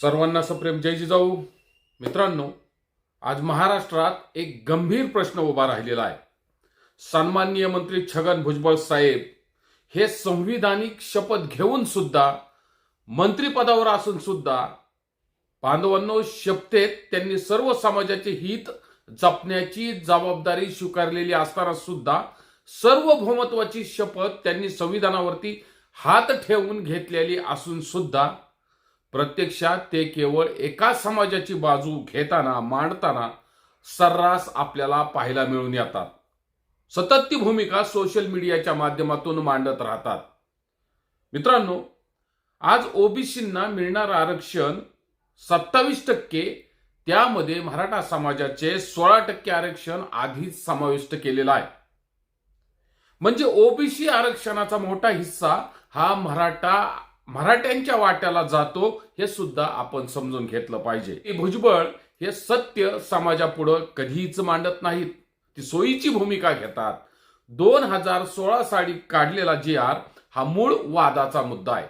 सर्वांना सप्रेम. जय जिजाऊ. मित्रांनो आज महाराष्ट्रात एक गंभीर प्रश्न उभा राहिलेला आहे. सन्माननीय मंत्री छगन भुजबळ साहेब हे संविधानिक शपथ घेऊन सुद्धा मंत्रिपदावर असून सुद्धा बांधवांनो शपथेत त्यांनी सर्व समाजाचे हित जपण्याची जबाबदारी स्वीकारलेली असताना सुद्धा सार्वभौमत्वाची शपथ त्यांनी संविधानावरती हात ठेवून घेतलेली असून सुद्धा प्रत्यक्षात ते केवळ एका समाजाची बाजू घेताना मांडताना सर्रास आपल्याला पाहायला मिळून येतात. सतत ती भूमिका सोशल मीडियाच्या माध्यमातून मांडत राहतात. मित्रांनो आज ओबीसींना मिळणार आरक्षण सत्तावीस टक्के त्यामध्ये मराठा समाजाचे सोळा टक्के आरक्षण आधीच समाविष्ट केलेलं आहे. म्हणजे ओबीसी आरक्षणाचा मोठा हिस्सा हा मराठा मराठ्यांच्या वाट्याला जातो हे सुद्धा आपण समजून घेतलं पाहिजे. हे भुजबळ हे सत्य समाजापुढं कधीच मांडत नाहीत. ती सोयीची भूमिका घेतात. दोन हजार सोळा साली काढलेला जी आर हा मूळ वादाचा मुद्दा आहे.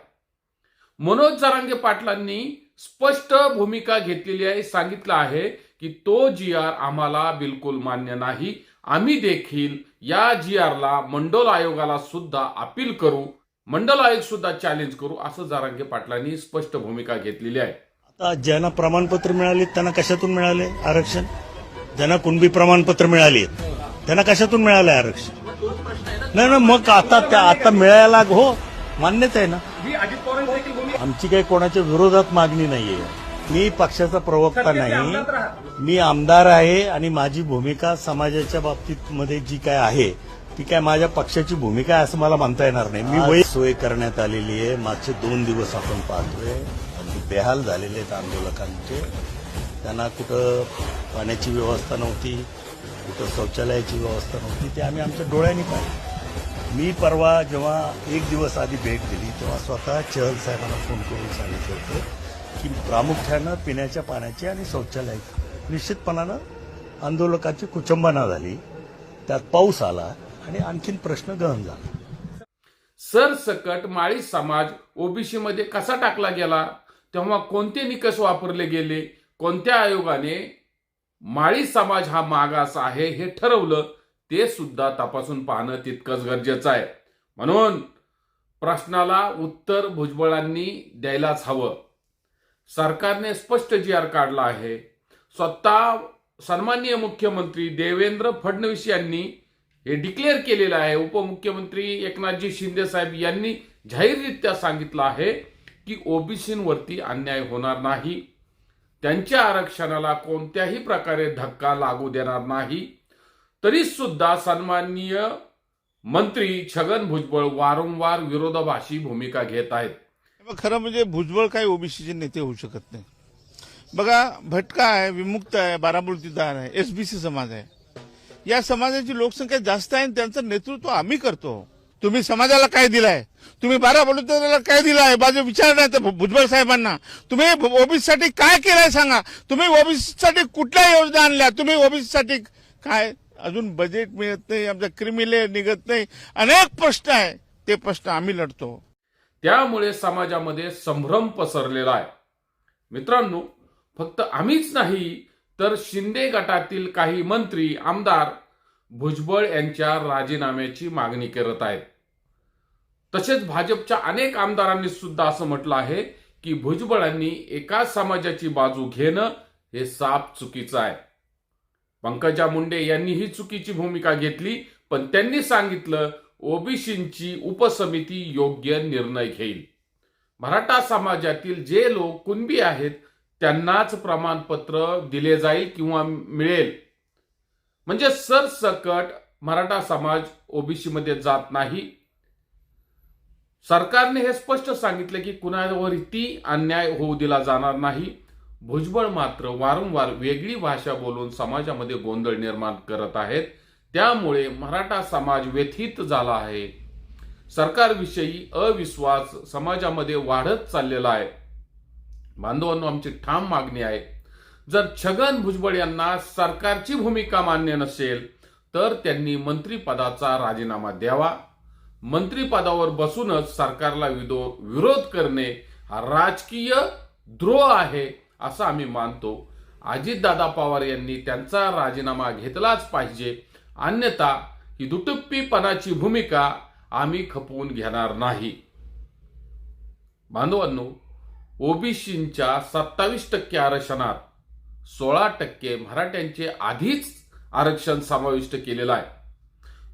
मनोज जरांगे पाटलांनी स्पष्ट भूमिका घेतलेली आहे सांगितलं आहे की तो जी आर आम्हाला बिलकुल मान्य नाही. आम्ही देखील या जी आरला मंडोल आयोगाला सुद्धा अपील करू मंडल आयोग सुद्धा चॅलेंज करू असं जारांगे पाटलांनी स्पष्ट भूमिका घेतलेली आहे. आता ज्यांना प्रमाणपत्र मिळाले त्यांना कशातून मिळाले आरक्षण? ज्यांना कुणबी प्रमाणपत्र मिळाली त्यांना कशातून मिळाले आरक्षण? नाही ना मग आता त्या आता मिळायला हो मान्यच आहे ना. आमची काही कोणाच्या विरोधात मागणी नाहीये. मी पक्षाचा प्रवक्ता नाही. मी आमदार आहे आणि माझी भूमिका समाजाच्या बाबतीत मध्ये जी काय आहे ती काय माझ्या पक्षाची भूमिका आहे असं मला म्हणता येणार नाही. मी वय सोय करण्यात आलेली आहे. मागचे दोन दिवस आपण पाहतोय. अगदी बेहाल झालेले आहेत आंदोलकांचे. त्यांना कुठं पाण्याची व्यवस्था नव्हती कुठं शौचालयाची व्यवस्था नव्हती ते आम्ही आमच्या डोळ्यांनी पाहिलं. मी परवा जेव्हा एक दिवस आधी भेट दिली तेव्हा स्वतः चहल साहेबांना फोन करून सांगितलं होतं की प्रामुख्यानं पिण्याच्या पाण्याची आणि शौचालयाची निश्चितपणानं आंदोलकाची कुचंबना झाली. त्यात पाऊस आला. आणि आणखीन प्रश्न गहन झाला. सरसकट माळी समाज ओबीसी मध्ये कसा टाकला गेला? तेव्हा कोणते निकष वापरले गेले? कोणत्या आयोगाने माळी समाज हा मागास आहे हे ठरवलं? ते सुद्धा तपासून पाहणं तितकंच गरजेचं आहे. म्हणून प्रश्नाला उत्तर भुजबळांनी द्यायलाच हवं. सरकारने स्पष्ट जी आर काढला आहे. स्वतः सन्माननीय मुख्यमंत्री देवेंद्र फडणवीस यांनी हे डिक्लेअर केलेलं आहे. उपमुख्यमंत्री एकनाथजी शिंदे साहेब यांनी जाहीररित्या सांगितलं आहे की ओबीसींवरती अन्याय होणार नाही. त्यांच्या आरक्षणाला कोणत्याही प्रकारे धक्का लागू देणार नाही. तरी सुद्धा सन्माननीय मंत्री छगन भुजबळ वारंवार विरोधाभाषी भूमिका घेत आहेत. मग खरं म्हणजे भुजबळ काही ओबीसीचे नेते होऊ शकत नाही. बघा भटका आहे विमुक्त आहे बाराबुलतीदार आहे एसबीसी समाज आहे. या समाजाची लोकसंख्या जास्त आहे आणि त्यांचं नेतृत्व आम्ही करतो. तुम्ही समाजाला काय दिलाय? तुम्ही बारा बलुतेला काय दिलाय? बाजू विचार नाही तर भुजबळ साहेबांना. तुम्ही ओबीसीसाठी काय केलंय सांगा? तुम्ही ओबीसीसाठी कुठल्या योजना आणल्या? तुम्ही ओबीसीसाठी काय? अजून बजेट मिळत नाही आमच्या क्रिमिले निघत नाही. अनेक प्रश्न आहे. ते प्रश्न आम्ही लढतो. त्यामुळे समाजामध्ये संभ्रम पसरलेला आहे. मित्रांनो फक्त आम्हीच नाही तर शिंदे गटातील काही मंत्री आमदार भुजबळ यांच्या राजीनाम्याची मागणी करत आहेत. तसेच भाजपच्या अनेक आमदारांनी सुद्धा असं म्हटलं आहे की भुजबळांनी एका समाजाची बाजू घेणं हे साफ चुकीचं आहे. पंकजा मुंडे यांनी ही चुकीची भूमिका घेतली पण त्यांनी सांगितलं ओबीसींची उपसमिती योग्य निर्णय घेईल. मराठा समाजातील जे लोक कुणबी आहेत त्यांनाच प्रमाणपत्र दिले जाईल किंवा मिळेल. म्हणजे सरसकट मराठा समाज ओबीसी मध्ये जात नाही. सरकारने हे स्पष्ट सांगितले की कुणावरती अन्याय होऊ दिला जाणार नाही. भुजबळ मात्र वारंवार वेगळी भाषा बोलून समाजामध्ये गोंधळ निर्माण करत आहेत. त्यामुळे मराठा समाज व्यथित झाला आहे. सरकारविषयी अविश्वास समाजामध्ये वाढत चाललेला आहे. बांधवांनो आमची ठाम मागणी आहे. जर छगन भुजबळ यांना सरकारची भूमिका मान्य नसेल तर त्यांनी मंत्रिपदाचा राजीनामा द्यावा. मंत्रिपदावर बसूनच सरकारला विदो विरोध करणे हा राजकीय द्रोह आहे असं आम्ही मानतो. अजितदादा पवार यांनी त्यांचा राजीनामा घेतलाच पाहिजे. अन्यथा ही दुटप्पीपणाची भूमिका आम्ही खपवून घेणार नाही. बांधवांनो ओबीसींच्या सत्तावीस टक्के आरक्षणात सोळा टक्के मराठ्यांचे आधीच आरक्षण समाविष्ट केलेलं आहे.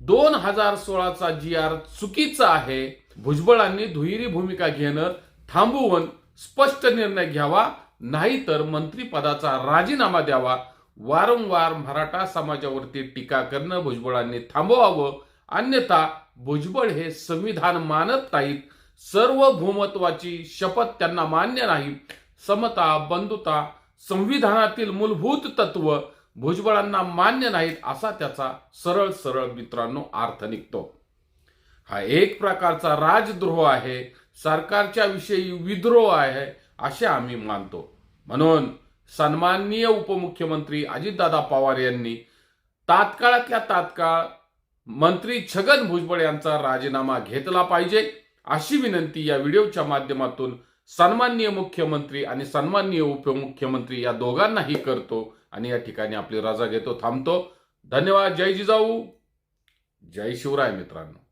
दोन हजार सोळाचा जी आर चुकीचा आहे. भुजबळांनी दुहेरी भूमिका घेणं थांबवून स्पष्ट निर्णय घ्यावा नाहीतर मंत्रीपदाचा राजीनामा द्यावा. वारंवार मराठा समाजावरती टीका करणं भुजबळांनी थांबवावं. अन्यथा भुजबळ हे संविधान मानत नाहीत सर्वभौमत्वाची शपथ त्यांना मान्य नाही. समता बंधुता संविधानातील मूलभूत तत्व भुजबळांना मान्य नाहीत असा त्याचा सरळ सरळ मित्रांनो अर्थ निघतो. हा एक प्रकारचा राजद्रोह आहे. सरकारच्या विषयी विद्रोह आहे असे आम्ही मानतो. म्हणून सन्माननीय उपमुख्यमंत्री अजितदादा पवार यांनी तात्काळातल्या तात्काळ मंत्री छगन भुजबळ यांचा राजीनामा घेतला पाहिजे. अशी विनंती या व्हिडिओच्या माध्यमातून सन्माननीय मुख्यमंत्री आणि सन्माननीय उपमुख्यमंत्री या दोघांनाही करतो आणि या ठिकाणी आपली रजा घेतो थांबतो. धन्यवाद. जय जिजाऊ. जय शिवराय मित्रांनो.